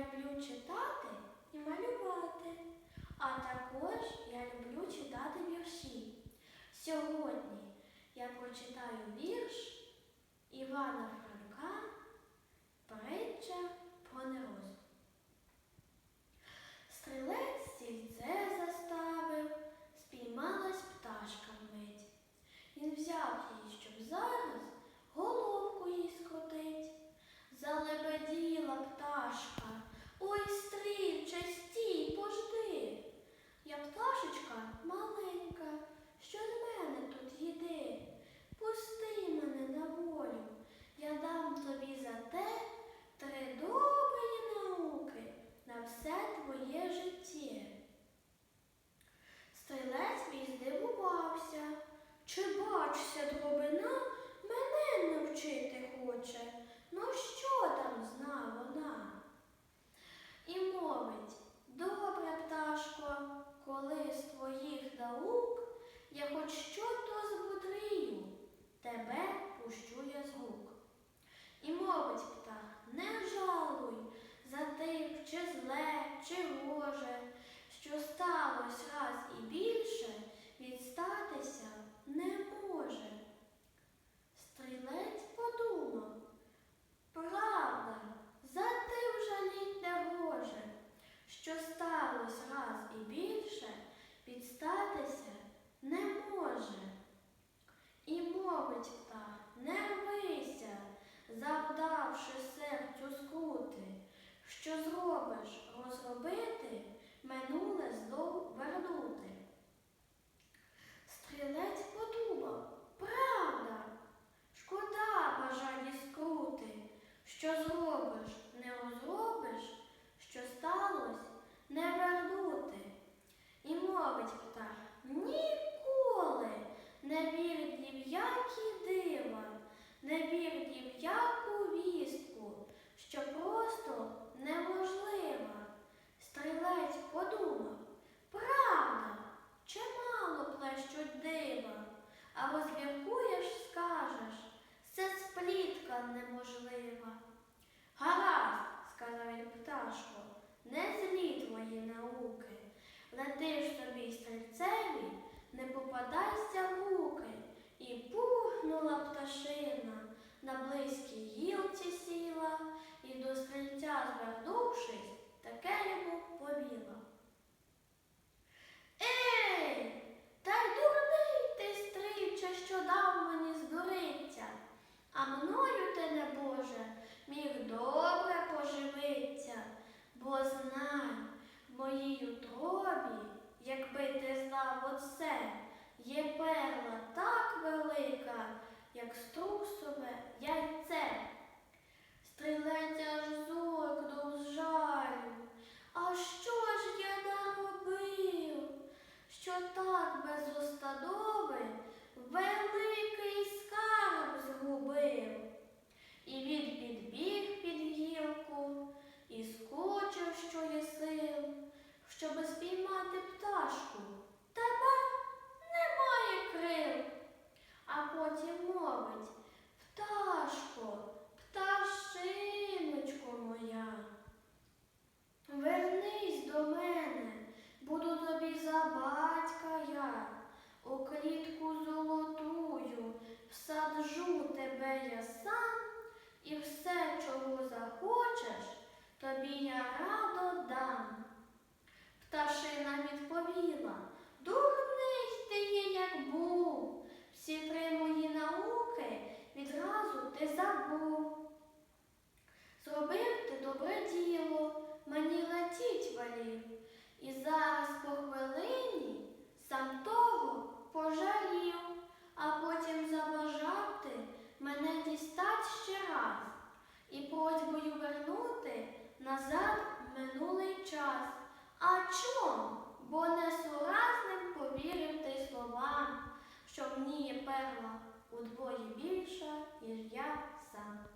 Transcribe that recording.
люблю читати і малювати. А також я люблю читати вірші. Сьогодні я прочитаю вірш Івана Франка Притча про нерозу. Бачся дробина, мене навчити хоче. Ну що там зна вона? І мовить, добре, пташко, коли з твоїх наук я хоч що то змудрію, тебе пущу я з рук. І мовить птах, не жалуй за тим, чи зле, чи гоже, що сталося раз і більше, відстатися не може. Стрілець подумав, правда, за тим жаліть не гоже, що сталося раз і більше, відстатися не може. І мовить птах, не рвися, завдавши серцю скути, що зробиш розробити, Летиш собі стрільцеві, не попадайся в руки. І пухнула пташина, на близькій гілці сіла, і до стрільця звернувшись, таке йому повіла. Ей, та й дурний ти стрільче, що дав мені здуриться, а мною ти, не Боже, міг добре як струсове яйце. Стрілець аж зоркнув з жалю. А що ж я наробив? Що так без установи великий скарб згубив? І він підбіг під гілку і скочив, що є сил, щоби спіймати пташку. Та ба немає крил. А потім мовить Пташко, пташиночко моя. Вернись до мене, буду тобі за батька я, у клітку золотую, всаджу тебе я сам, і все, чого захочеш, тобі я радо дам. Пташина відповіла, дурний ти є, як був, всі три мої науки відразу ти забув. Зробив ти добре діло, мені летіть і зараз по хвилині сам того пожалів, а потім забажав ти мене дістать ще раз і просьбою вернути назад в минулий час. А чом? Бо несуразним повірив ти словам, що в ній є перла удвоє більша, ніж я сам.